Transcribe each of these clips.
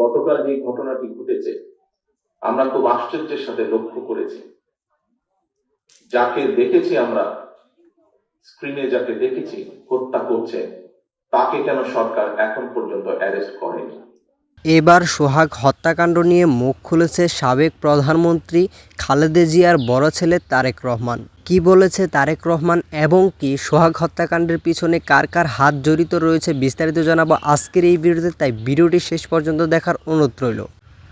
গতকাল যে ঘটনাটি ঘটেছে, আমরা খুব আশ্চর্যের সাথে লক্ষ্য করেছি। যাকে দেখেছি আমরা, স্ক্রিনে যাকে দেখেছি, হত্যা করছে, তাকে কেন সরকার এখন পর্যন্ত অ্যারেস্ট করেনি? এবার সোহাগ হত্যাকাণ্ড নিয়ে মুখ খুলেছে সাবেক প্রধানমন্ত্রী খালেদা জিয়ার বড় ছেলে তারেক রহমান। কি বলেছে তারেক রহমান এবং কি সোহাগ হত্যাকাণ্ডের পিছনে কার কার হাত জড়িত রয়েছে বিস্তারিত জানাব আজকের এই ভিডিওতে, তাই ভিডিওটি শেষ পর্যন্ত দেখার অনুরোধ রইল।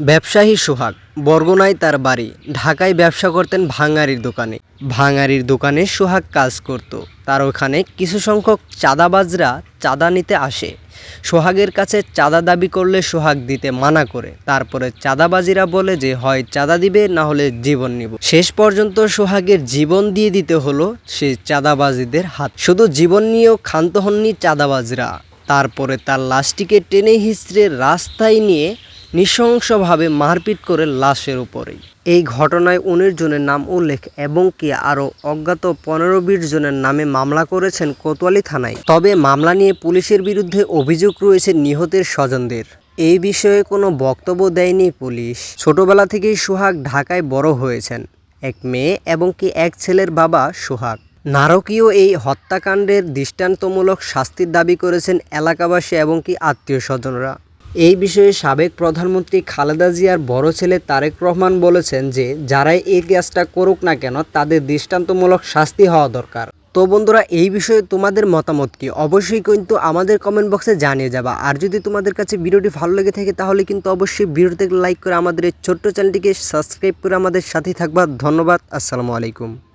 ব্যবসায়ী সোহাগ, বরগুনায় তার বাড়ি। ঢাকায় ব্যবসা করতেন ভাঙারির দোকানে। ভাঙারির দোকানে সোহাগ কাজ করত। তার ওখানে কিছু সংখ্যক চাঁদাবাজরা চাঁদা নিতে আসে। সোহাগের কাছে চাঁদা দাবি করলে সোহাগ দিতে মানা করে। তারপরে চাঁদাবাজিরা বলে যে, হয় চাঁদা দিবে, না হলে জীবন নিব। শেষ পর্যন্ত সোহাগের জীবন দিয়ে দিতে হলো সেই চাঁদাবাজিদের হাত। শুধু জীবন নিয়েও ক্ষান্ত হননি চাঁদাবাজরা। তারপরে তার লাশটিকে টেনে হিচড়ে রাস্তায় নিয়ে নৃশংসভাবে মারপিট করে লাশের উপরেই। এই ঘটনায় উনিশ জনের নাম উল্লেখ এবং কি আরও অজ্ঞাত পনেরো বিশ জনের নামে মামলা করেছেন কোতোয়ালি থানায়। তবে মামলা নিয়ে পুলিশের বিরুদ্ধে অভিযোগ রয়েছে নিহতের স্বজনদের। এই বিষয়ে কোনো বক্তব্য দেয়নি পুলিশ। ছোটবেলা থেকেই সোহাগ ঢাকায় বড় হয়েছেন। এক মেয়ে এবং কি এক ছেলের বাবা সোহাগ। নারকীয় এই হত্যাকাণ্ডের দৃষ্টান্তমূলক শাস্তির দাবি করেছেন এলাকাবাসী এবং কি আত্মীয় স্বজনরা। এই বিষয়ে সাবেক প্রধানমন্ত্রী খালেদা জিয়ার বড় ছেলে তারেক রহমান বলেছেন যে, যারাই এই কাজটা করুক না কেন, তাদের দৃষ্টান্তমূলক শাস্তি হওয়া দরকার। তো বন্ধুরা, এই বিষয়ে তোমাদের মতামত কি? অবশ্যই কিন্তু আমাদের কমেন্ট বক্সে জানিয়ে যাবা। আর যদি তোমাদের কাছে ভিডিওটি ভালো লেগে থাকে, তাহলে কিন্তু অবশ্যই ভিডিওতে লাইক করে আমাদের এই ছোট্ট চ্যানেলটিকে সাবস্ক্রাইব করে আমাদের সাথেই থাকবা। ধন্যবাদ, আসসালামু আলাইকুম।